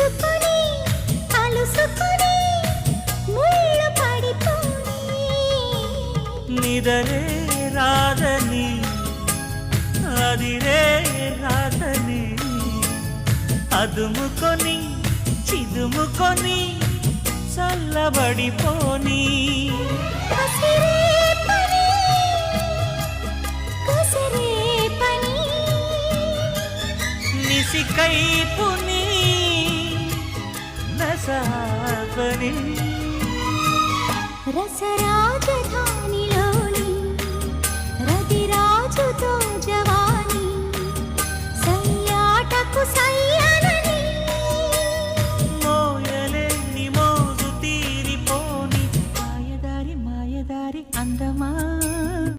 అలుసుకొని అదుముకొని చిదుముకొని చల్లబడిపోని. నిసికైపు నీ సరసని రసరాజధానిలోని రతిరాజుతో జవాని సయ్యాటకు సయ్యనని మోయలేని మోజు తీరిపోని మాయదారి మాయదారి అందమా?